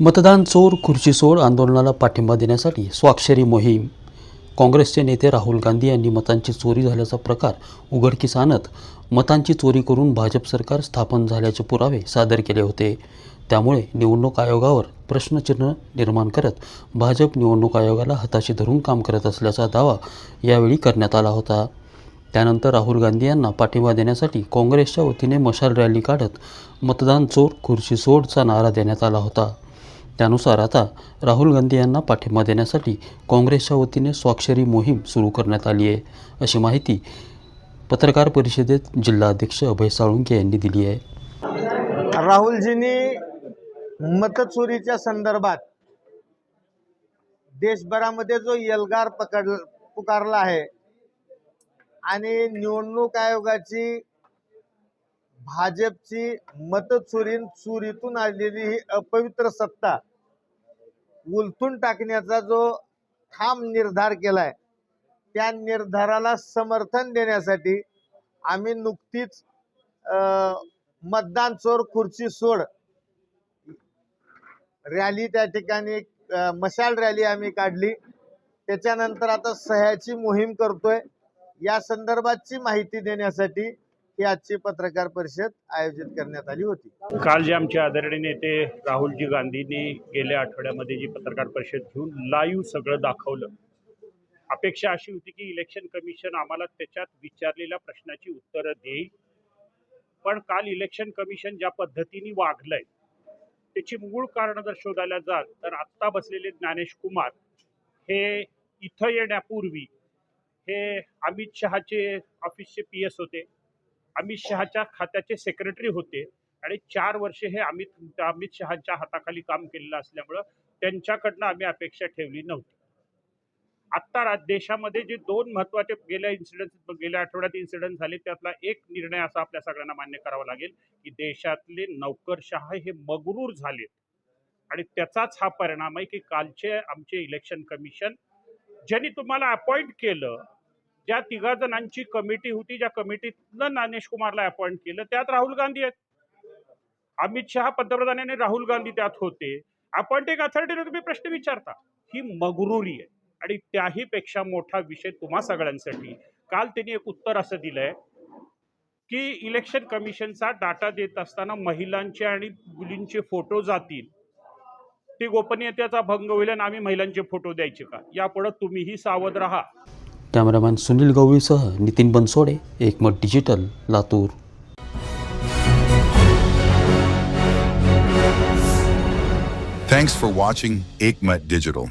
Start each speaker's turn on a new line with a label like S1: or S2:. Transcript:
S1: मतदान चोर खुर्ची सोड आंदोलनाला पाठिंबा देण्यासाठी स्वाक्षरी मोहीम. काँग्रेसचे नेते राहुल गांधी यांनी मतांची चोरी झाल्याचा प्रकार उघडकीस आणत मतांची चोरी करून भाजप सरकार स्थापन झाल्याचे पुरावे सादर केले होते. त्यामुळे निवडणूक आयोगावर प्रश्नचिन्ह निर्माण करत भाजप निवडणूक आयोगाला हाताशी धरून काम करत असल्याचा दावा यावेळी करण्यात आला होता. त्यानंतर राहुल गांधी यांना पाठिंबा देण्यासाठी काँग्रेसच्या वतीने मशाल रॅली काढत मतदान चोर खुर्ची सोडचा नारा देण्यात आला होता. त्यानुसार आता राहुल गांधी यांना पाठिंबा देण्यासाठी काँग्रेसच्या वतीने स्वाक्षरी मोहीम सुरू करण्यात आली आहे. अशी माहिती पत्रकार परिषदेत जिल्हाध्यक्ष अभय साळुंके यांनी दिली आहे.
S2: राहुलजींनी मतचोरीच्या संदर्भात देशभरामध्ये जो एल्गार पकड पुकारला आहे आणि निवडणूक आयोगाची भाजपची मतचुरीन चोरीतून आलेली ही अपवित्र सत्ता उलथून टाकण्याचा जो ठाम निर्धार केलाय त्या निर्धाराला समर्थन देण्यासाठी आम्ही नुकतीच मतदान चोर खुर्ची सोड रॅली त्या ठिकाणी मशाल रॅली आम्ही काढली. त्याच्यानंतर आता सह्याची मोहीम करतोय. या संदर्भातची माहिती देण्यासाठी ही आजची पत्रकार परिषद आयोजित करण्यात आली होती.
S3: काल जे आमचे आदरणीय नेते राहुलजी गांधींनी गेल्या आठवड्यामध्ये जी पत्रकार परिषद घेऊन लाईव्ह सगळं दाखवलं अपेक्षा अशी होती की इलेक्शन कमिशन आम्हाला त्याच्यात विचारलेल्या प्रश्नाची उत्तरं देईल. पण काल इलेक्शन कमिशन ज्या पद्धतीने वागलंय त्याची मूळ कारण जर शोधायला जाल तर आत्ता बसलेले ज्ञानेश कुमार हे इथं येण्यापूर्वी हे अमित शहाचे ऑफिसचे पी एस होते. अमित शहाच्या खात्याचे सेक्रेटरी होते. आणि चार वर्षे हे अमित अमित शहाच्या हाताखाली काम केलेलं असल्यामुळं त्यांच्याकडनं आम्ही अपेक्षा ठेवली नव्हती. आत्ता देशामध्ये जे दोन महत्त्वाचे गेल्या इन्सिडेंट गेल्या आठवड्यात इन्सिडेंट झाले त्यातला एक निर्णय असा आपल्या सगळ्यांना मान्य करावा लागेल की देशातले नौकरशहा हे मगरूर झालेत. आणि त्याचाच हा परिणाम आहे की कालचे आमचे इलेक्शन कमिशन ज्यांनी तुम्हाला अपॉइंट केलं ज्या तिघा जणांची कमिटी होती ज्या कमिटीतनं ज्ञानेश कुमारला अपॉइंट केलं त्यात राहुल गांधी आहेत. अमित शहा पंतप्रधान आणि राहुल गांधी त्यात होते. अपॉइंटिंग अथॉरिटीने तुम्ही प्रश्न विचारता. ही मगरुरी आहे. आणि त्याही पेक्षा मोठा विषय तुम्हा सगळ्यांसाठी. काल त्यांनी एक उत्तर असं दिलंय की इलेक्शन कमिशनचा डाटा देत असताना महिलांचे आणि मुलींचे फोटो जातील. ती गोपनीयतेचा भंग होईल आणि आम्ही महिलांचे फोटो द्यायचे का? यापुढे तुम्हीही सावध राहा.
S1: Cameraman Sunil गवळीसह Nitin Bansode Ekmat digital Latur
S4: Thanks for watching Aikmat Digital.